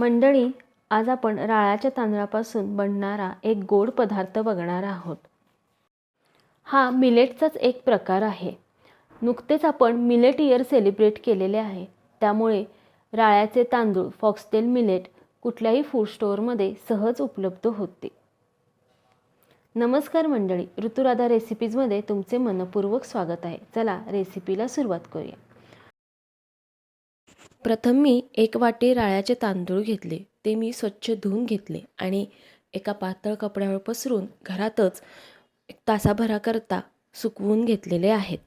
मंडळी आज आपण राळाच्या तांदळापासून बनणारा एक गोड पदार्थ बघणार आहोत. हा मिलेटचाच एक प्रकार आहे. नुकतेच आपण मिलेट इयर सेलिब्रेट केलेले आहे. त्यामुळे राळ्याचे तांदूळ फॉक्सटेल मिलेट कुठल्याही फूड स्टोअरमध्ये सहज उपलब्ध होते. नमस्कार मंडळी ऋतुराधा रेसिपीजमध्ये तुमचे मनपूर्वक स्वागत आहे. चला रेसिपीला सुरुवात करूया. प्रथम मी एक वाटी राळ्याचे तांदूळ घेतले. ते मी स्वच्छ धुवून घेतले आणि एका पातळ कपड्यावर पसरून घरातच एक तासाभराकरता सुकवून घेतलेले आहेत.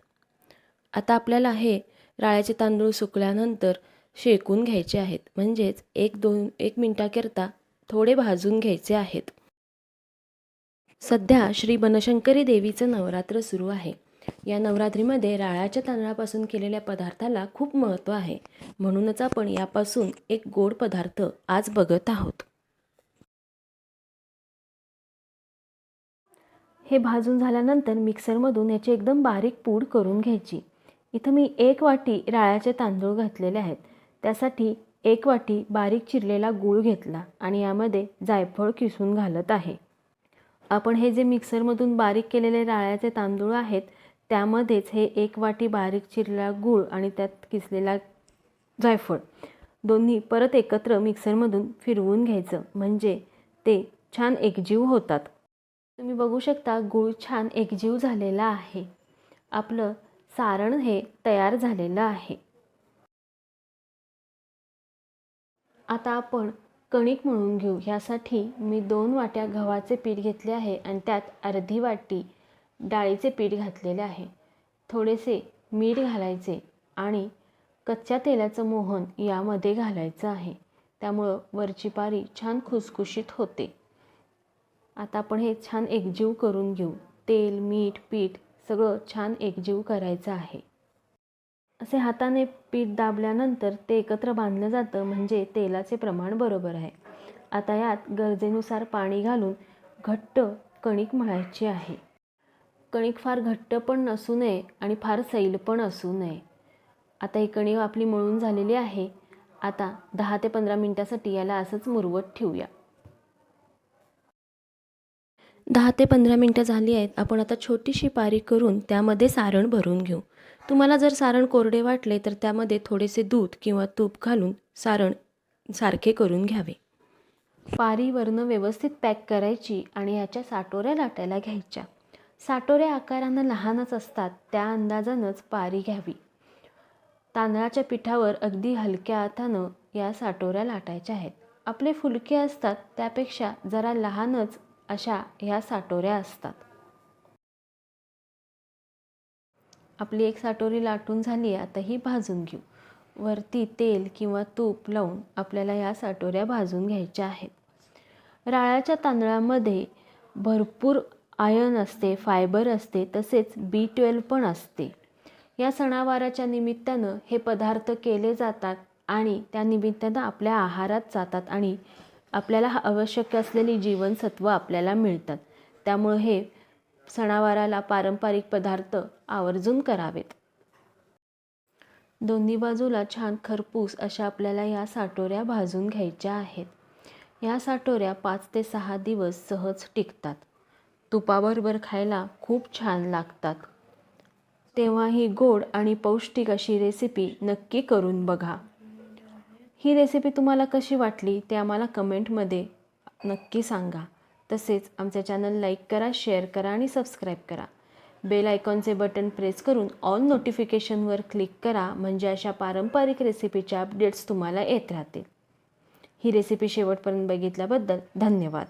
आता आपल्याला हे राळ्याचे तांदूळ सुकल्यानंतर शेकून घ्यायचे आहेत. म्हणजेच एक दोन एक मिनटाकरता थोडे भाजून घ्यायचे आहेत. सध्या श्री बनशंकरी देवीचं नवरात्र सुरू आहे. या नवरात्रीमध्ये राळाच्या तांदळापासून केलेल्या पदार्थाला खूप महत्त्व आहे. म्हणूनच आपण यापासून एक गोड पदार्थ आज बघत आहोत. हे भाजून झाल्यानंतर मिक्सरमधून याची एकदम बारीक पूड करून घ्यायची. इथं मी एक वाटी राळ्याचे तांदूळ घातलेले आहेत. त्यासाठी एक वाटी बारीक चिरलेला गूळ घेतला आणि यामध्ये जायफळ किसून घालत आहे. आपण हे जे मिक्सरमधून बारीक केलेले राळ्याचे तांदूळ आहेत त्यामध्येच हे एक वाटी बारीक चिरलेला गूळ आणि त्यात किसलेला जायफळ. दोन्ही परत एकत्र मिक्सरमधून फिरवून घ्यायचं. म्हणजे ते छान एकजीव होतात. तुम्ही बघू शकता गूळ छान एकजीव झालेला आहे. आपलं सारण हे तयार झालेलं आहे. आता आपण कणिक मळून घेऊ. ह्यासाठी मी दोन वाट्या गव्हाचे पीठ घेतले आहे आणि त्यात अर्धी वाटी डाळीचे पीठ घातलेले आहे. थोडेसे मीठ घालायचे आणि कच्च्या तेलाचं मोहन यामध्ये घालायचं आहे. त्यामुळं वरची पारी छान खुसखुशीत होते. आता आपण हे छान एकजीव करून घेऊ. तेल मीठ पीठ सगळं छान एकजीव करायचं आहे. असे हाताने पीठ दाबल्यानंतर ते एकत्र बांधलं जातं म्हणजे तेलाचे प्रमाण बरोबर आहे. आता यात गरजेनुसार पाणी घालून घट्ट कणिक मळायची आहे. कणिक फार घट्ट पण नसू नये आणि फार सैल पण असू नये. आता ही कणिक आपली मळून झालेली आहे. आता दहा ते पंधरा मिनटासाठी याला असंच मुरवत ठेवूया. दहा ते पंधरा मिनटं झाली आहेत. आपण आता छोटीशी पारी करून त्यामध्ये सारण भरून घेऊ. तुम्हाला जर सारण कोरडे वाटले तर त्यामध्ये थोडेसे दूध किंवा तूप घालून सारण सारखे करून घ्यावे. पारीवरनं व्यवस्थित पॅक करायची आणि याच्या साटोऱ्या लाटायला घ्यायच्या. साटोऱ्या आकारानं लहानच असतात त्या अंदाजानंच पारी घ्यावी. तांदळाच्या पिठावर अगदी हलक्या हातानं या साटोऱ्या लाटायच्या आहेत. आपले फुलके असतात त्यापेक्षा जरा लहानच अशा ह्या साटोऱ्या असतात. आपली एक साटोरी लाटून झाली आता ही भाजून घेऊ. वरती तेल किंवा तूप लावून आपल्याला या साटोऱ्या भाजून घ्यायच्या आहेत. राळ्याच्या तांदळामध्ये भरपूर आयन असते फायबर असते तसेच बी ट्वेल्व पण असते. या सणावाराच्या निमित्तानं हे पदार्थ केले जातात आणि त्या निमित्तानं आपल्या आहारात जातात आणि आपल्याला आवश्यक असलेली जीवनसत्व आपल्याला मिळतात. त्यामुळं हे सणावाराला पारंपरिक पदार्थ आवर्जून करावेत. दोन्ही बाजूला छान खरपूस अशा आपल्याला या साठोऱ्या भाजून घ्यायच्या आहेत. या साठोऱ्या पाच ते सहा दिवस सहज टिकतात. तुपाबरोबर खायला खूप छान लागतात. तेव्हा ही गोड आणि पौष्टिक अशी रेसिपी नक्की करून बघा. ही रेसिपी तुम्हाला कशी वाटली ते आम्हाला कमेंटमध्ये नक्की सांगा. तसेच आमच्या चॅनल लाईक करा शेअर करा आणि सबस्क्राईब करा. बेल आयकॉनचे बटन प्रेस करून ऑल नोटिफिकेशनवर क्लिक करा म्हणजे अशा पारंपरिक रेसिपीच्या अपडेट्स तुम्हाला येत राहतील. ही रेसिपी शेवटपर्यंत बघितल्याबद्दल धन्यवाद.